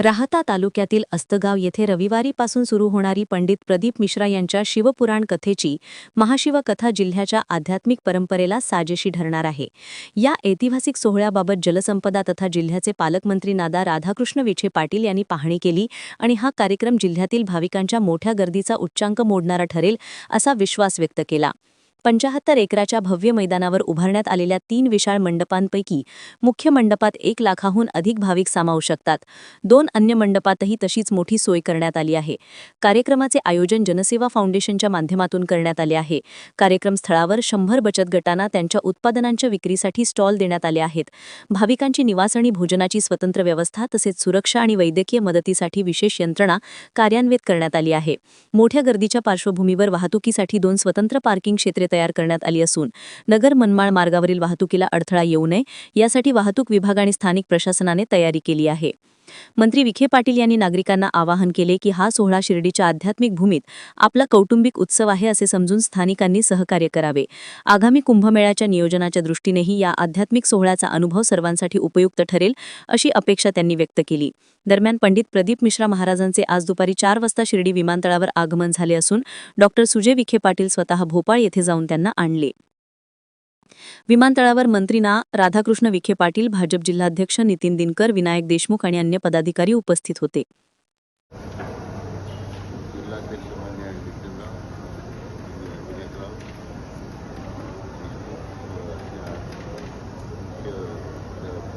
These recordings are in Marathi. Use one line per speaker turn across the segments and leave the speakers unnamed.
राहता तालुक्यातील अस्तगाव येथे रविवारीपासून सुरू होणारी पंडित प्रदीप मिश्रा यांच्या शिवपुराण कथेची महाशिवकथा जिल्ह्याच्या आध्यात्मिक परंपरेला साजेशी ठरणार आहे. या ऐतिहासिक सोहळ्याबाबत जलसंपदा तथा जिल्ह्याचे पालकमंत्री नादा राधाकृष्ण विखे पाटील यांनी पाहणी केली आणि हा कार्यक्रम जिल्ह्यातील भाविकांच्या मोठ्या गर्दीचा उच्चांक मोडणारा ठरेल असा विश्वास व्यक्त केला. पंचाहत्तर एकराच्या भव्य मैदानावर उभारण्यात आलेल्या तीन विशाळ मंडपांपैकी मुख्य मंडपात एक लाखाहून अधिक भाविक सामावू शकतात. दोन अन्य मंडपातही तशीच मोठी सोय करण्यात आली आहे. कार्यक्रमाचे आयोजन जनसेवा फाउंडेशनच्या माध्यमातून करण्यात आले आहे. कार्यक्रम स्थळावर शंभर बचत गटांना त्यांच्या उत्पादनांच्या विक्रीसाठी स्टॉल देण्यात आले आहेत. भाविकांची निवास आणि भोजनाची स्वतंत्र व्यवस्था तसेच सुरक्षा आणि वैद्यकीय मदतीसाठी विशेष यंत्रणा कार्यान्वित करण्यात आली आहे. मोठ्या गर्दीच्या पार्श्वभूमीवर वाहतुकीसाठी दोन स्वतंत्र पार्किंग क्षेत्रे तयार करण्यात आली असून नगर मनमाळ मार्गावरील वाहतुकीला अडथळा येऊ नये यासाठी वाहतूक विभाग आणि स्थानिक प्रशासनाने तयारी केली आहे. मंत्री विखे पाटील यांनी नागरिकांना आवाहन केले की हा सोहळा शिर्डीच्या आध्यात्मिक भूमीत आपला कौटुंबिक उत्सव आहे असे समजून स्थानिकांनी सहकार्य करावे. आगामी कुंभमेळ्याच्या नियोजनाच्या दृष्टीनेही या आध्यात्मिक सोहळ्याचा अनुभव सर्वांसाठी उपयुक्त ठरेल अशी अपेक्षा त्यांनी व्यक्त केली. दरम्यान पंडित प्रदीप मिश्रा महाराजांचे आज दुपारी चार वाजता शिर्डी विमानतळावर आगमन झाले असून डॉक्टर सुजय विखे पाटील स्वतः भोपाळ येथे जाऊन त्यांना आणले. विमानतळावर मंत्री ना राधाकृष्ण विखे पाटील भाजप जिल्हाध्यक्ष नितीन दिनकर विनायक देशमुख आणि अन्य पदाधिकारी उपस्थित होते
जिल्हाध्यक्ष मान्य नितीनराव विनायकराव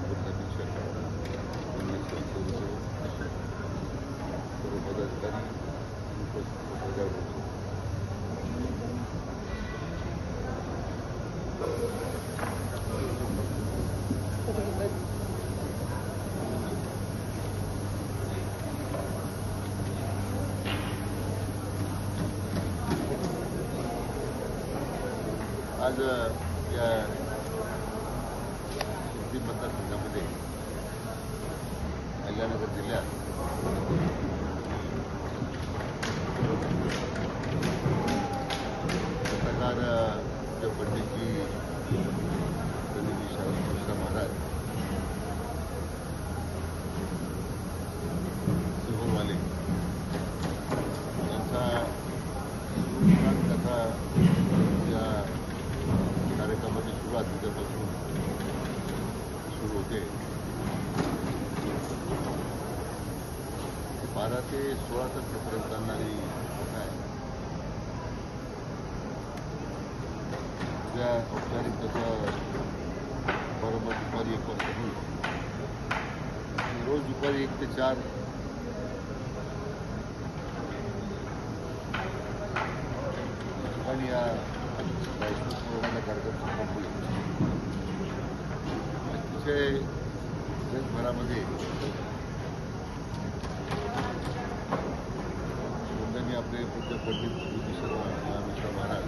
मुख्य अधीक्षक सर्व पदाधिकारी उपस्थित होते. आज अ, कार्यक्रमाची सुरू होते. बारा ते सोळा तारखेपर्यंत चालणारी कथा आहे. उद्या औपचारिक त्याचा बरोबर दुपारी एक वाजता होईल. रोज दुपारी एक ते चार ठिकाणी या राजपूत कार्यक्रम संपन्न होईल अतिशय जगभरामध्ये नोंदणी आपले पूज्य पंडित विश्व मिश्रा महाराज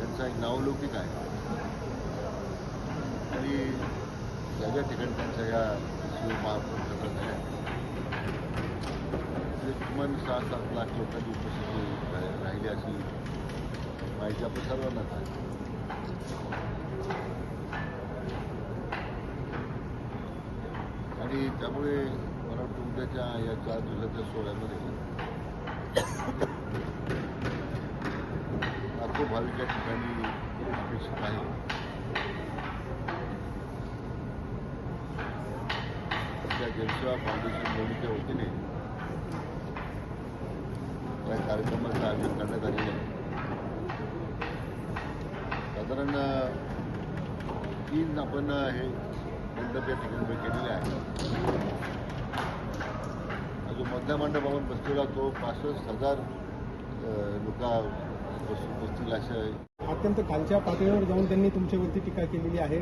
यांचा एक नावलौकिक आहे आणि ज्या ज्या ठिकाणी त्यांच्या या शिव महाप्रसाद आहे किमान सहा सात लाख लोकांची उपस्थिती राहिली अशी पाहिजे आपण सर्वांना काय आणि त्यामुळे मला वाटतं या चार दिवसाच्या सोहळ्यामध्ये लाखो भाविक या ठिकाणी अपेक्षित आहे. त्या जनसेवा फाउंडेशन दोन्हीच्या वतीने या कार्यक्रमाचं आयोजन करण्यात आलेलं आहे. साधारण तीन आपण हे मंडप या ठिकाणी केलेले आहे हा जो मधला मंडप आपण बसलेला तो पासष्ट हजार लोक बसू बसतील असं
अत्यंत खालच्या पातळीवर जाऊन त्यांनी तुमच्यावरती टीका केलेली आहे.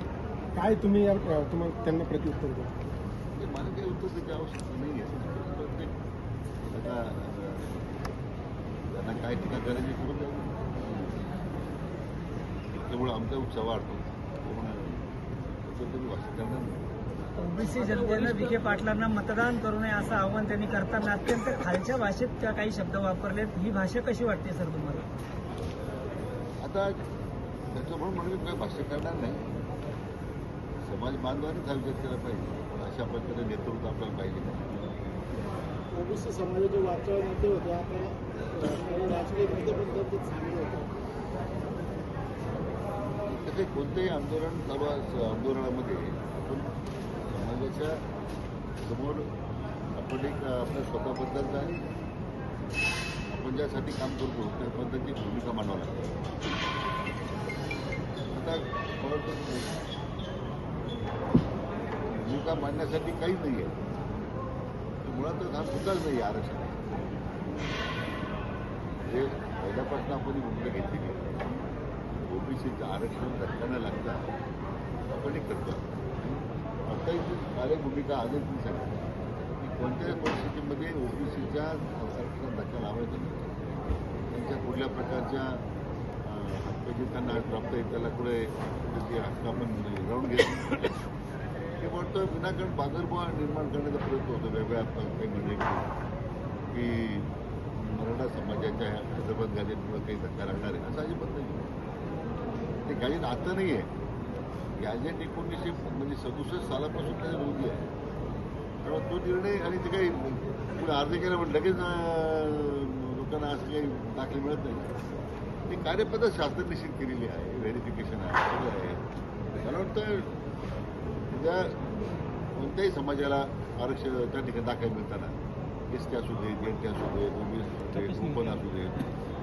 काय तुम्ही या तुम्हाला त्यांना प्रत्युत्तर द्या?
मला काही उत्तर त्याची आवश्यकता नाही आहे प्रत्येक आता अ, त्यांना काय टीका करायची करून त्यामुळे आमचा उत्साह वाढतो.
ओबीसी जनतेनं विखे पाटलांना मतदान करू नये असं आव्हान त्यांनी करताना अत्यंत खालच्या भाषेत त्या काही शब्द वापरलेत. ही भाषा कशी वाटते सर तुम्हाला?
आता त्याचं म्हणून काही भाष्य करणार नाही. समाज बांधवानेच हा विचार केला पाहिजे पण अशा प्रकारे नेतृत्व आपल्याला पाहिजे नाही.
ओबीसी समाजाचे नेते होते. अ, काही राजकीय नेते पण म्हणजे होतात
कोणतेही आंदोलन चालू आंदोलनामध्ये आपण समाजाच्या समोर आपण एक आपल्या स्वतःबद्दलचा आपण ज्यासाठी काम करतो त्या पद्धतीची भूमिका मांडावं लागते. आता भूमिका मांडण्यासाठी काहीच नाही आहे मुळातच हा मुद्दाच नाही आरक्षण म्हणजे पहिल्यापासून आपण ही भूमिका घेतलेली आहे. ओबीसीचं आरक्षण धक्का लागता. आपण हे करतो. आता इथे कार्य भूमिका आजच मी सांगितली. की कोणत्याही परिस्थितीमध्ये ओबीसीच्या आरक्षण धक्का लावायचा नाही त्यांच्या कुठल्या प्रकारच्या हक्काची त्यांना प्राप्त आहे त्याला कुठे ते हक्क आपण हिरावून घेतो हे वाटतं विनाकारण बाजारभाव निर्माण करण्याचा प्रयत्न होतो. वेगळ्या काही म्हणजे की मराठा समाजाच्या हैदराबाद गाजेत काही धक्का लागणार आहे असं अजिबात नाही ते गाडीत आता नाही आहे गॅजेट एकोणीसशे म्हणजे सदुसष्ट सालापासून त्याचा विरोधी आहे. त्यामुळे तो निर्णय आणि ते काही पुढे अर्ज केला पण लगेच लोकांना असं काही दाखले मिळत नाही. ते कार्यपद्धत शास्त्र निश्चित केलेली आहे. व्हेरिफिकेशन आहे सगळं आहे. मला वाटतं उद्या कोणत्याही समाजाला आरक्षण त्या ठिकाणी दाखल मिळताना एस टी असू दे एन टी असू दे ओबीसी असू दे ओपन असू दे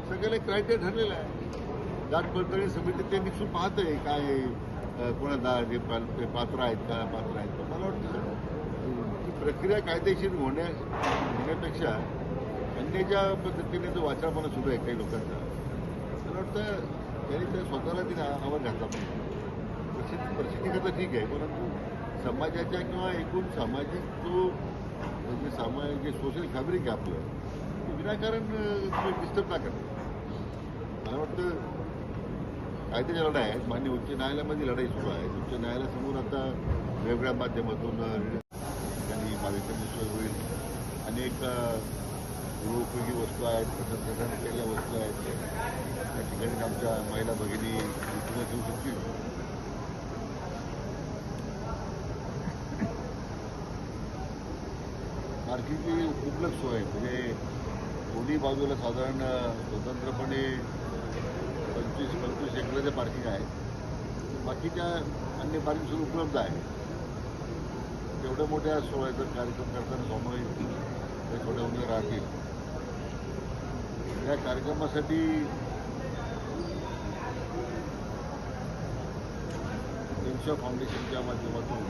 सगळ्याला क्रायटेरिया ठरलेला आहे. जात पडताळणी समिती ते निश्चित पाहत आहे काय कोणाला जे पा- ते पात्र आहेत का पात्र आहेत. का मला वाटतं ही प्रक्रिया कायदेशीर होण्या होण्यापेक्षा अन्याच्या पद्धतीने जो वाचाळपणा सुरू आहे काही लोकांचा मला वाटतं त्यांनी त्या स्वतःला तिने आवाज घातला पाहिजे. प्रसिद्धी परिस्थितीकरता ठीक आहे परंतु समाजाच्या किंवा एकूण सामाजिक जो म्हणजे सामाजिक जे सोशल फॅब्रिक आहे आपलं ते विनाकारण डिस्टर्ब ना करा मला वाटतं कायद्याच्या लढाई आहेत. मान्य उच्च न्यायालयामध्ये लढाई सुरू आहे उच्च न्यायालयासमोर आता वेगवेगळ्या माध्यमातून त्यांनी ठिकाणी भाविकांची सोय होईल. अनेक गृहोपयोगी वस्तू आहेत तसंच केलेल्या वस्तू आहेत. त्या ठिकाणी आमच्या महिला भगिनी विकण्यात येऊ शकतील. पार्किंगची उपलब्ध सोय आहे. म्हणजे दोन्ही बाजूला साधारण स्वतंत्रपणे पंचवीस पंचवीस एकराचे पार्किंग आहे बाकीच्या अन्य पार्किंग सुद्धा उपलब्ध आहे तेवढ्या मोठ्या सोहळ्याचा कार्यक्रम करताना सामूहिक ते थोड्या उद्या राहतील. या कार्यक्रमासाठी इंशा फाउंडेशनच्या माध्यमातून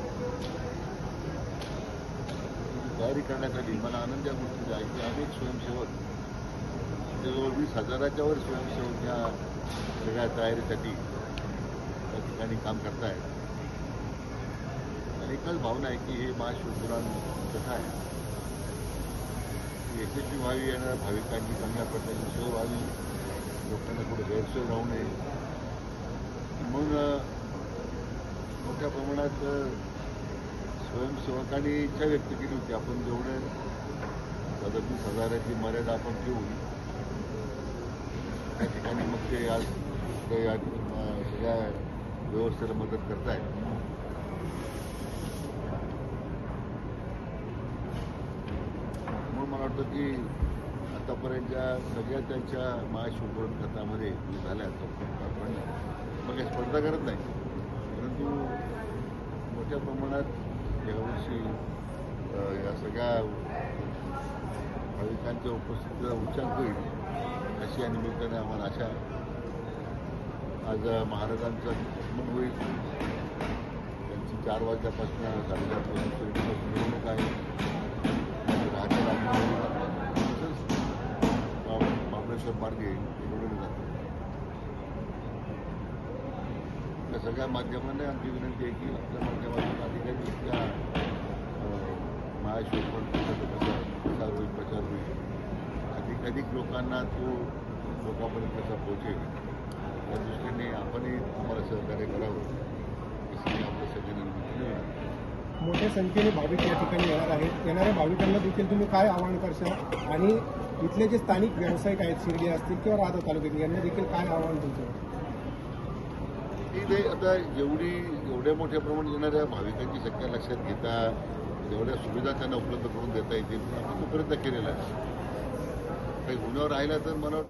तयारी करण्यात आली मला आनंद या गोष्टीचा आहे की अनेक स्वयंसेवक जवळ वीस हजाराच्या वर स्वयंसेवक या सगळ्या तयारीसाठी त्या ठिकाणी काम करतायत आणि एकच भावना आहे की हे महाशिवपुराण कथा आहे. यशस्वी व्हावी येणाऱ्या भाविकांची चांगल्या प्रकारची सोय व्हावी. लोकांना कुठे गैरसोय राहू नये. मग मोठ्या प्रमाणात स्वयंसेवकांनी इच्छा व्यक्त केली होती. आपण जेवढे सदतीस हजाराची मर्यादा आपण ठेवून त्या ठिकाणी मग ते आज ते या सगळ्या व्यवस्थेला मदत करतायत. म्हणून मला वाटतं की आतापर्यंतच्या सगळ्या त्यांच्या महाशिवपुरण खतामध्ये झाल्या आपण मग काही स्पर्धा करत नाही. परंतु मोठ्या प्रमाणात यावर्षी या सगळ्या भाविकांच्या उपस्थितीचा उच्चार होईल. अशी या निमित्ताने आम्हाला आशा आज अ, महाराजांचं आगमन होईल त्यांची चार वाजल्यापासून साडेचारपासून निवडणूक आहे. राहत्या तसंच महाबळेश्वर मार्गे निवडून जातात त्या सगळ्या माध्यमांनी आमची विनंती आहे की आपल्या माध्यमात लोकांना तो लोकांपर्यंत कसा पोहोचेल त्या दृष्टीने आपणही आम्हाला सहकार्य करावं. अशी आपल्या सगळ्यांना विनंती.
मोठ्या संख्येने भाविक या ठिकाणी येणार आहेत. येणाऱ्या भाविकांना देखील तुम्ही काय आवाहन करशाल? आणि इथले जे स्थानिक व्यावसायिक आहेत शिर्डी असतील किंवा राहता तालुक्यातील यांना देखील काय आवाहन तुमचं?
ते आता जेवढी एवढ्या मोठ्या प्रमाणात येणाऱ्या भाविकांची संख्या लक्षात घेता जेवढ्या सुविधा त्यांना उपलब्ध करून देता येतील आपण तो प्रयत्न केलेला आहे. काही गुन्ह्यावर राहिलं तर मला